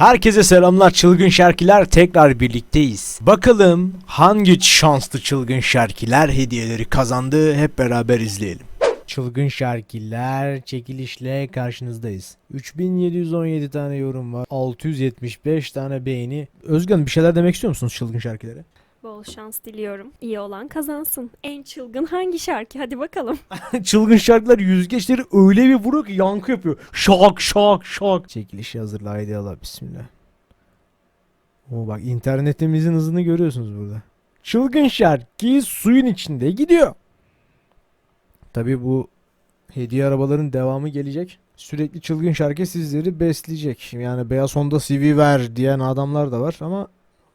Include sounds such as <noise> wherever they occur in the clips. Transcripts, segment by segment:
Herkese selamlar çılgın şarkiler tekrar birlikteyiz. Bakalım hangi şanslı çılgın şarkiler hediyeleri kazandı hep beraber izleyelim. Çılgın şarkiler çekilişle karşınızdayız. 3717 tane yorum var. 675 tane beğeni. Özgen bir şeyler demek istiyor musunuz çılgın şarkilere? Bol şans diliyorum. İyi olan kazansın. En çılgın hangi şarkı? Hadi bakalım. <laughs> çılgın şarkılar yüzgeçleri öyle bir vuruyor ki yankı yapıyor. Şak şak şak. Çekilişi hazırla haydi Allah bismillah. Oo bak internetimizin hızını görüyorsunuz burada. Çılgın şarkı suyun içinde gidiyor. Tabi bu hediye arabaların devamı gelecek. Sürekli çılgın şarkı sizleri besleyecek. Yani beyaz Honda CV ver diyen adamlar da var ama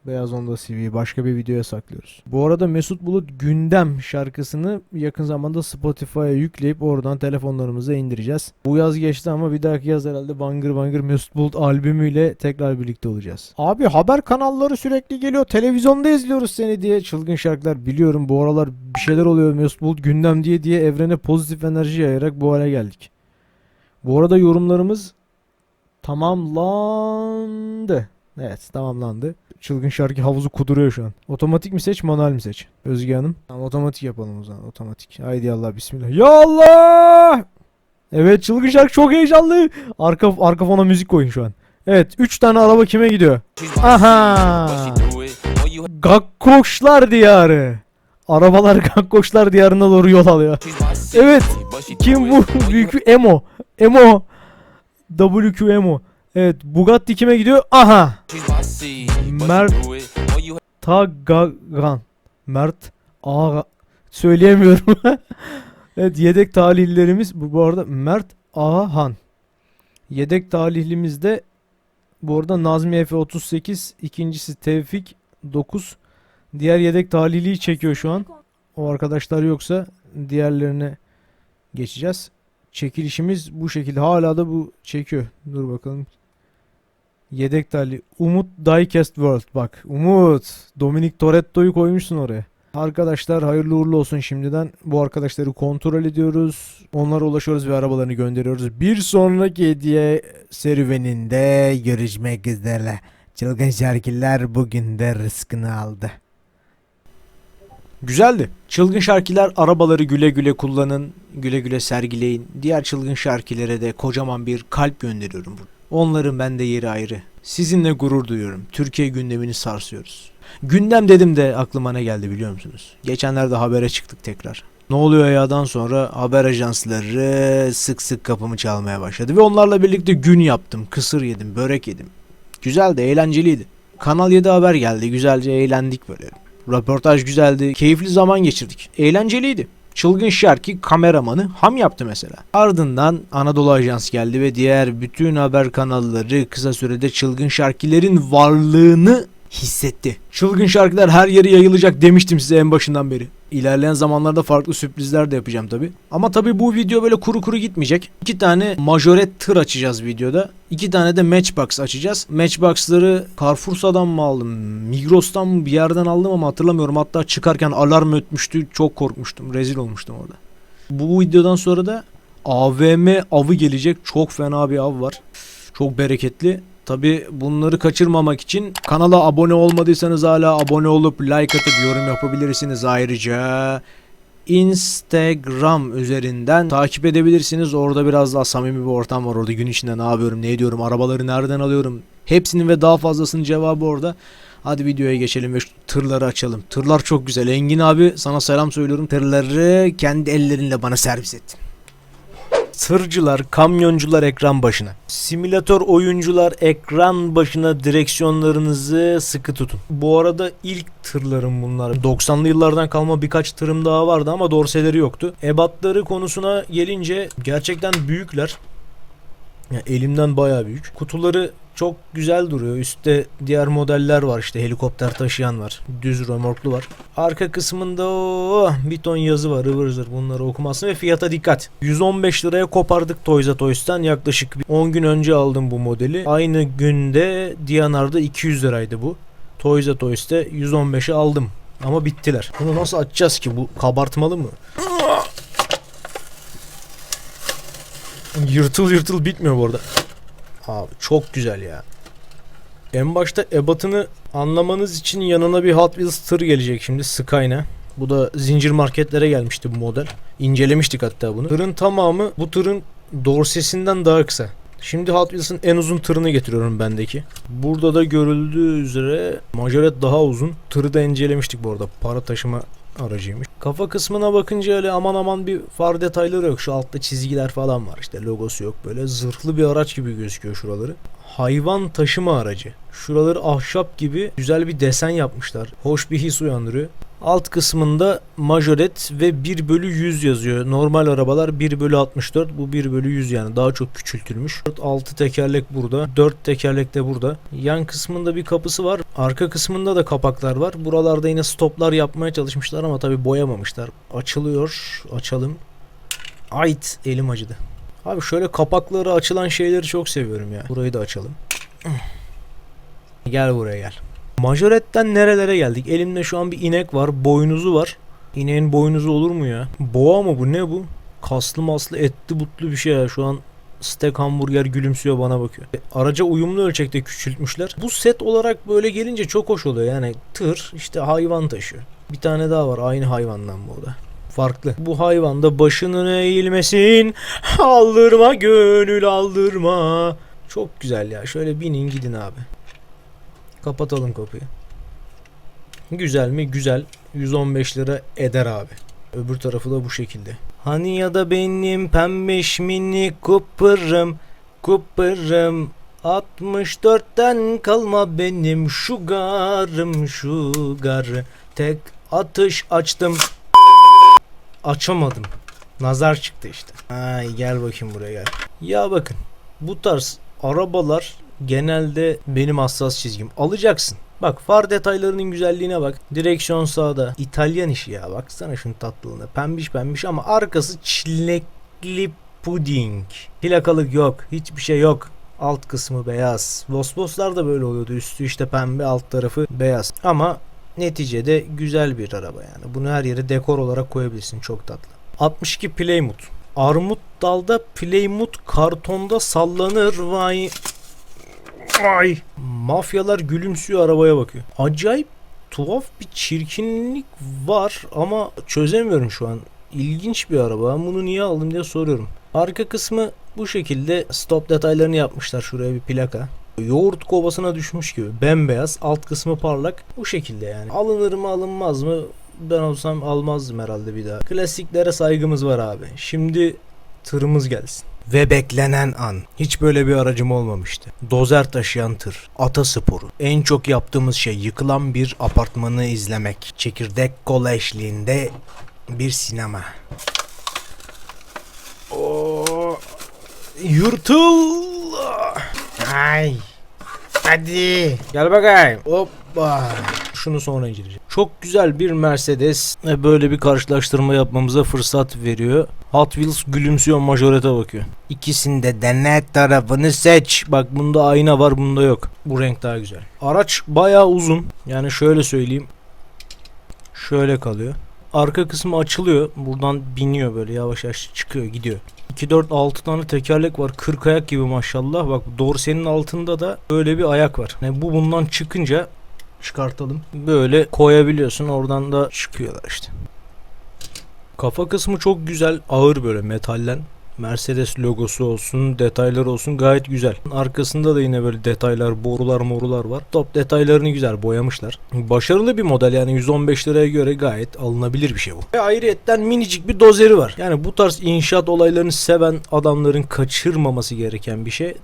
Beyaz Honda CV'yi başka bir videoya saklıyoruz. Bu arada Mesut Bulut Gündem şarkısını yakın zamanda Spotify'a yükleyip oradan telefonlarımıza indireceğiz. Bu yaz geçti ama bir dahaki yaz herhalde Bangır Bangır Mesut Bulut albümüyle tekrar birlikte olacağız. Abi haber kanalları sürekli geliyor. Televizyonda izliyoruz seni diye çılgın şarkılar. Biliyorum bu aralar bir şeyler oluyor Mesut Bulut Gündem diye diye evrene pozitif enerji yayarak bu hale geldik. Bu arada yorumlarımız tamamlandı. Evet tamamlandı. Çılgın şarkı havuzu kuduruyor şu an. Otomatik mi seç manuel mi seç? Özge Hanım. Tamam otomatik yapalım o zaman otomatik. Haydi Allah bismillah. Ya Allah! Evet çılgın şarkı çok heyecanlı. Arka, arka fona müzik koyun şu an. Evet 3 tane araba kime gidiyor? Aha! Gakkoşlar diyarı. Arabalar <laughs> Gakkoşlar diyarına doğru yol alıyor. Evet. Kim bu? <laughs> Büyük Emo. Emo. WQ Emo. Evet Bugatti kime gidiyor? Aha. Mert Tagagan. Mert Aga. Söyleyemiyorum. <laughs> evet yedek talihlilerimiz bu, bu arada Mert Ahan. Yedek talihlimiz de bu arada Nazmi Efe 38, ikincisi Tevfik 9. Diğer yedek talihliyi çekiyor şu an. O arkadaşlar yoksa diğerlerine geçeceğiz. Çekilişimiz bu şekilde. Hala da bu çekiyor. Dur bakalım. Yedek tali. Umut Diecast World. Bak Umut. Dominic Toretto'yu koymuşsun oraya. Arkadaşlar hayırlı uğurlu olsun şimdiden. Bu arkadaşları kontrol ediyoruz. Onlara ulaşıyoruz ve arabalarını gönderiyoruz. Bir sonraki hediye serüveninde görüşmek üzere. Çılgın şarkılar bugün de rızkını aldı. Güzeldi. Çılgın şarkiler arabaları güle güle kullanın, güle güle sergileyin. Diğer çılgın şarkilere de kocaman bir kalp gönderiyorum. Onların bende yeri ayrı. Sizinle gurur duyuyorum. Türkiye gündemini sarsıyoruz. Gündem dedim de aklıma ne geldi biliyor musunuz? Geçenlerde habere çıktık tekrar. Ne oluyor ya'dan sonra haber ajansları sık sık kapımı çalmaya başladı ve onlarla birlikte gün yaptım, kısır yedim, börek yedim. Güzeldi, eğlenceliydi. Kanal 7 haber geldi, güzelce eğlendik böyle. Röportaj güzeldi. Keyifli zaman geçirdik. Eğlenceliydi. Çılgın şarkı kameramanı ham yaptı mesela. Ardından Anadolu Ajans geldi ve diğer bütün haber kanalları kısa sürede çılgın şarkilerin varlığını hissetti. Çılgın şarkılar her yere yayılacak demiştim size en başından beri. İlerleyen zamanlarda farklı sürprizler de yapacağım tabi. Ama tabi bu video böyle kuru kuru gitmeyecek. İki tane majoret tır açacağız videoda. İki tane de matchbox açacağız. Matchbox'ları Carrefour'dan mı aldım? Migros'tan mı bir yerden aldım ama hatırlamıyorum. Hatta çıkarken alarm ötmüştü. Çok korkmuştum. Rezil olmuştum orada. Bu videodan sonra da AVM avı gelecek. Çok fena bir av var. Çok bereketli. Tabi bunları kaçırmamak için kanala abone olmadıysanız hala abone olup like atıp yorum yapabilirsiniz. Ayrıca Instagram üzerinden takip edebilirsiniz. Orada biraz daha samimi bir ortam var. Orada gün içinde ne yapıyorum, ne ediyorum, arabaları nereden alıyorum. Hepsinin ve daha fazlasının cevabı orada. Hadi videoya geçelim ve şu tırları açalım. Tırlar çok güzel. Engin abi sana selam söylüyorum. Tırları kendi ellerinle bana servis ettin. Tırcılar, kamyoncular ekran başına. Simülatör oyuncular ekran başına direksiyonlarınızı sıkı tutun. Bu arada ilk tırlarım bunlar. 90'lı yıllardan kalma birkaç tırım daha vardı ama dorseleri yoktu. Ebatları konusuna gelince gerçekten büyükler. Yani elimden bayağı büyük. Kutuları çok güzel duruyor. Üstte diğer modeller var işte helikopter taşıyan var. Düz römorklu var. Arka kısmında o bir ton yazı var ıvır zıvır bunları okumazsın ve fiyata dikkat. 115 liraya kopardık Toys R Us'tan yaklaşık bir 10 gün önce aldım bu modeli. Aynı günde Diyanar'da 200 liraydı bu. Toys R Us'ta 115'e aldım. Ama bittiler. Bunu nasıl açacağız ki? Bu kabartmalı mı? Yırtıl yırtıl bitmiyor bu arada. Abi çok güzel ya. En başta ebatını anlamanız için yanına bir Hot Wheels tır gelecek şimdi Skyline. Bu da zincir marketlere gelmişti bu model. İncelemiştik hatta bunu. Tırın tamamı bu tırın dorsesinden daha kısa. Şimdi Hot Wheels'ın en uzun tırını getiriyorum bendeki. Burada da görüldüğü üzere majoret daha uzun. Tırı da incelemiştik bu arada. Para taşıma aracıymış. Kafa kısmına bakınca öyle aman aman bir far detayları yok. Şu altta çizgiler falan var işte logosu yok. Böyle zırhlı bir araç gibi gözüküyor şuraları. Hayvan taşıma aracı. Şuraları ahşap gibi güzel bir desen yapmışlar. Hoş bir his uyandırıyor. Alt kısmında majoret ve 1 bölü 100 yazıyor. Normal arabalar 1 bölü 64 bu 1 bölü 100 yani daha çok küçültülmüş. 6 tekerlek burada 4 tekerlek de burada. Yan kısmında bir kapısı var. Arka kısmında da kapaklar var. Buralarda yine stoplar yapmaya çalışmışlar ama tabi boyamamışlar. Açılıyor. Açalım. Ait elim acıdı. Abi şöyle kapakları açılan şeyleri çok seviyorum ya. Burayı da açalım. Gel buraya gel. Majoretten nerelere geldik? Elimde şu an bir inek var. Boynuzu var. İneğin boynuzu olur mu ya? Boğa mı bu? Ne bu? Kaslı maslı etli butlu bir şey ya. Şu an steak hamburger gülümsüyor bana bakıyor. E, Araca uyumlu ölçekte küçültmüşler. Bu set olarak böyle gelince çok hoş oluyor. Yani tır işte hayvan taşıyor. Bir tane daha var aynı hayvandan bu da. Farklı. Bu hayvanda başının eğilmesin. Aldırma gönül aldırma. Çok güzel ya. Şöyle binin gidin abi. Kapatalım kapıyı. Güzel mi? Güzel. 115 lira eder abi. Öbür tarafı da bu şekilde. Hani ya da benim pembeş mini Cooper'ım Cooper'ım 64'ten kalma benim şugarım şugar Tek atış açtım Açamadım Nazar çıktı işte Ay gel bakayım buraya gel Ya bakın bu tarz arabalar genelde benim hassas çizgim. Alacaksın. Bak far detaylarının güzelliğine bak. Direksiyon sağda. İtalyan işi ya. Baksana şunun tatlılığına. Pembiş pembiş ama arkası çilekli puding. Plakalık yok. Hiçbir şey yok. Alt kısmı beyaz. Vosvoslar da böyle oluyordu. Üstü işte pembe, alt tarafı beyaz. Ama neticede güzel bir araba yani. Bunu her yere dekor olarak koyabilirsin. Çok tatlı. 62 Plymouth. Armut dalda Plymouth kartonda sallanır vay Ay. Mafyalar gülümsüyor arabaya bakıyor. Acayip tuhaf bir çirkinlik var ama çözemiyorum şu an. İlginç bir araba. Ben bunu niye aldım diye soruyorum. Arka kısmı bu şekilde stop detaylarını yapmışlar. Şuraya bir plaka. Yoğurt kovasına düşmüş gibi. Bembeyaz. Alt kısmı parlak. Bu şekilde yani. Alınır mı alınmaz mı? Ben olsam almazdım herhalde bir daha. Klasiklere saygımız var abi. Şimdi tırımız gelsin. Ve beklenen an. Hiç böyle bir aracım olmamıştı. Dozer taşıyan tır. Ata sporu. En çok yaptığımız şey yıkılan bir apartmanı izlemek. Çekirdek kola eşliğinde bir sinema. Oo, yırtıl. Ay. Hadi. Gel bakayım. Hoppa. Şunu sonra inceleyeceğim. Çok güzel bir Mercedes böyle bir karşılaştırma yapmamıza fırsat veriyor. Hot Wheels gülümsüyor majorete bakıyor. İkisinde de ne tarafını seç. Bak bunda ayna var bunda yok. Bu renk daha güzel. Araç bayağı uzun. Yani şöyle söyleyeyim. Şöyle kalıyor. Arka kısmı açılıyor. Buradan biniyor böyle yavaş yavaş çıkıyor gidiyor. 2 4 6 tane tekerlek var. 40 ayak gibi maşallah. Bak dorsenin altında da böyle bir ayak var. Yani bu bundan çıkınca çıkartalım. Böyle koyabiliyorsun. Oradan da çıkıyorlar işte. Kafa kısmı çok güzel. Ağır böyle metallen. Mercedes logosu olsun, detaylar olsun gayet güzel. Arkasında da yine böyle detaylar, borular, morular var. Top detaylarını güzel boyamışlar. Başarılı bir model yani 115 liraya göre gayet alınabilir bir şey bu. Ve ayrıyetten minicik bir dozeri var. Yani bu tarz inşaat olaylarını seven adamların kaçırmaması gereken bir şey.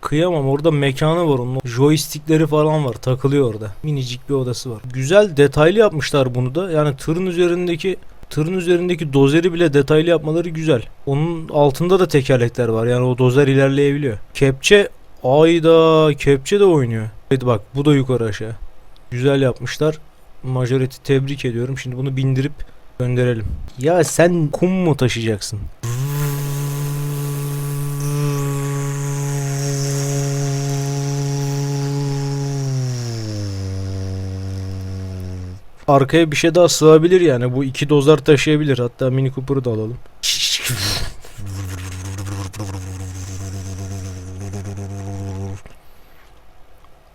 Kıyamam orada mekanı var onun. Joystickleri falan var takılıyor orada. Minicik bir odası var. Güzel detaylı yapmışlar bunu da. Yani tırın üzerindeki Tırın üzerindeki dozeri bile detaylı yapmaları güzel. Onun altında da tekerlekler var. Yani o dozer ilerleyebiliyor. Kepçe ayda kepçe de oynuyor. Evet bak bu da yukarı aşağı. Güzel yapmışlar. Majority tebrik ediyorum. Şimdi bunu bindirip gönderelim. Ya sen kum mu taşıyacaksın? Arkaya bir şey daha sığabilir yani. Bu iki dozar taşıyabilir. Hatta Mini Cooper'ı da alalım.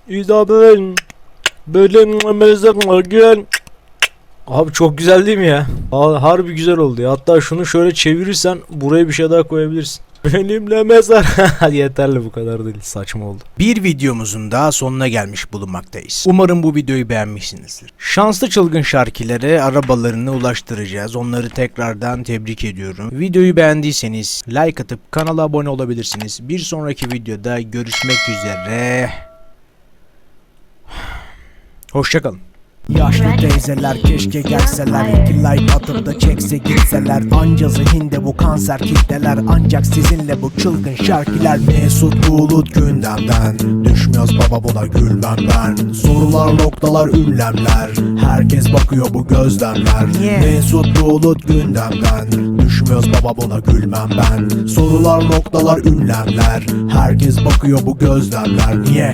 İzabel benim mezarıma gel. Abi çok güzel değil mi ya? Ha- Harbi güzel oldu ya. Hatta şunu şöyle çevirirsen buraya bir şey daha koyabilirsin. Benimle mezar. <laughs> Yeterli bu kadar değil. Saçma oldu. Bir videomuzun daha sonuna gelmiş bulunmaktayız. Umarım bu videoyu beğenmişsinizdir. Şanslı çılgın şarkıları arabalarını ulaştıracağız. Onları tekrardan tebrik ediyorum. Videoyu beğendiyseniz like atıp kanala abone olabilirsiniz. Bir sonraki videoda görüşmek üzere. <sighs> Hoşçakalın. Yaşlı teyzeler keşke gelseler. İki like atıp da çekse gitseler. Anca zihinde bu kanser kitleler. Ancak sizinle bu çılgın şarkılar Mesut Bulut gündemden. Düşmüyoruz baba buna gülmem ben Sorular noktalar ünlemler. Herkes bakıyor bu gözlemler. Mesut Bulut gündemden. Düşmüyoruz baba buna gülmem ben Sorular noktalar ünlemler. Herkes bakıyor bu gözlemler. Niye?